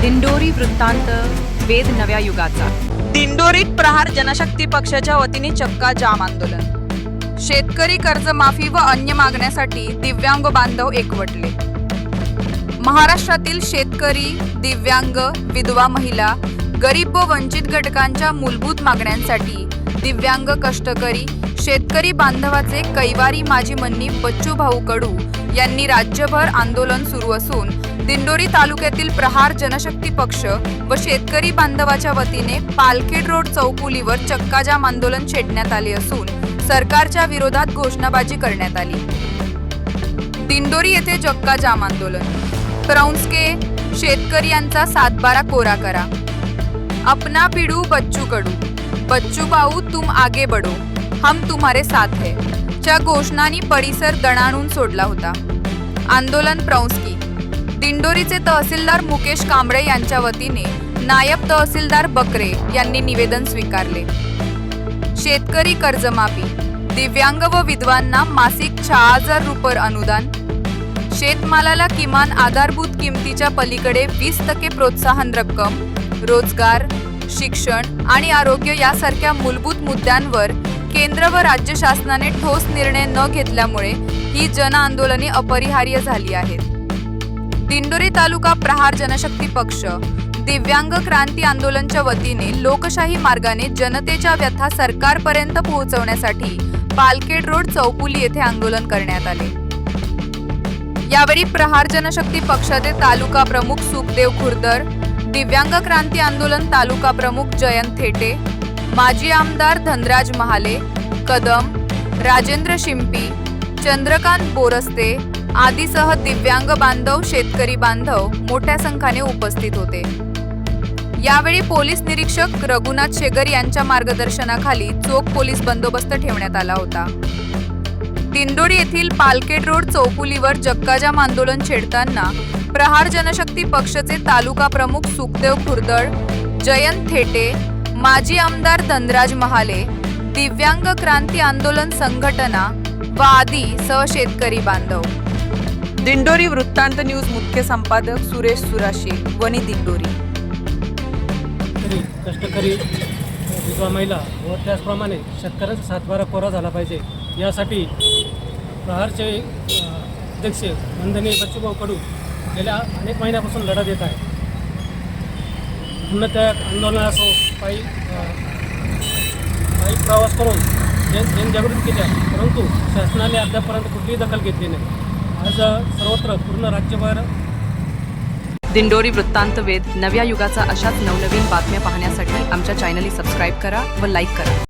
दिंडोरी वृत्तांत वेद नव्या युगाचा. दिंडोरीत प्रहार जनशक्ती पक्षाच्या वतीने चक्का जाम आंदोलन. शेतकरी कर्जमाफी व अन्य मागण्यासाठी दिव्यांग बांधव एकवटले. महाराष्ट्रातील शेतकरी दिव्यांग विधवा महिला गरीब व वंचित घटकांच्या मूलभूत मागण्यांसाठी दिव्यांग कष्टकरी शेतकरी बांधवाचे कैवारी माजी मन्नी बच्चू भाऊ कडू यांनी राज्यभर आंदोलन सुरू असून दिंडोरी तालुक्यातील प्रहार जनशक्ती पक्ष व शेतकरी बांधवाच्या वतीने पालखेड रोड चौकुलीवर चक्काजाम आंदोलन छेडण्यात आले असून सरकारच्या विरोधात घोषणाबाजी करण्यात आली. दिंडोरी येथे चक्का जाम आंदोलन. क्रौंसके शेतकरी यांचा सातबारा कोरा करा. अपना पिडू बच्चू कडू. बच्चू भाऊ तुम आगे बढो. हम तुम्हारे साथ है. च्या घोषणांनी परिसर दणाणून सोडला होता. आंदोलन प्रौंसकी. दिंडोरीचे तहसीलदार मुकेश कांबळे यांच्या वतीने नायब तहसीलदार बकरे यांनी निवेदन स्वीकारले. शेतकरी कर्जमाफी दिव्यांग व विधवांना मासिक सहा हजार रुपये अनुदान शेतमालाला किमान आधारभूत किमतीच्या पलीकडे वीस टक्के प्रोत्साहन रक्कम रोजगार शिक्षण आणि आरोग्य यासारख्या मूलभूत मुद्द्यांवर केंद्र व राज्य शासनाने ठोस निर्णय न घेतल्यामुळे ही जन आंदोलने अपरिहार्य झाली आहेत. दिंडोरी तालुका प्रहार जनशक्ती पक्ष. दिव्यांग क्रांती आंदोलनच्या वतीने लोकशाही मार्गाने जनतेच्या व्यथा सरकारपर्यंत पोहोचवण्यासाठी पालखेड रोड चौपुली येथे आंदोलन करण्यात आले. यावेळी प्रहार जनशक्ती पक्षाचे तालुका प्रमुख सुखदेव खुर्दर दिव्यांग क्रांती आंदोलन तालुका प्रमुख जयंत थेटे माजी आमदार धनराज महाले कदम राजेंद्र शिंपी चंद्रकांत बोरस्ते आदीसह दिव्यांग बांधव शेतकरी बांधव मोठ्या संख्येने उपस्थित होते. यावेळी पोलीस निरीक्षक रघुनाथ शेगर यांच्या मार्गदर्शनाखाली चोख पोलीस बंदोबस्त ठेवण्यात आला होता. दिंडोरी येथील पालकेट रोड चौकुलीवर जक्काजाम आंदोलन छेडताना प्रहार जनशक्ती पक्षाचे तालुका प्रमुख सुखदेव खुर्दळ जयंत थेटे माजी आमदार धनराज महाले दिव्यांग क्रांती आंदोलन संघटना व आदी सह शेतकरी बांधव दिंडोरी वृत्तांत न्यूज मुख्य संपादक सुरेश सुराशी वनी दिंडोरी. तरी कष्टकरी विधवा महिला व त्याचप्रमाणे शेतकऱ्याचा सातबारा कोरा झाला पाहिजे. यासाठी प्रहारचे अध्यक्ष वंदनीय बच्चूभाऊ कडू गेल्या अनेक महिन्यापासून लढा देत आहे अन्नत्याग आंदोलन असो पायी पायी प्रवास करून जन जनजागृती केली आहे परंतु शासनाने अद्यापर्यंत कुठलीही दखल घेतली नाही. असं सर्वत्र पूर्ण राज्यभर. दिंडोरी वृत्तांत वेद नव्या युगाचा अशाच नवनवीन बातम्या पाहण्यासाठी आमच्या चॅनलला सबस्क्राईब करा व लाईक करा.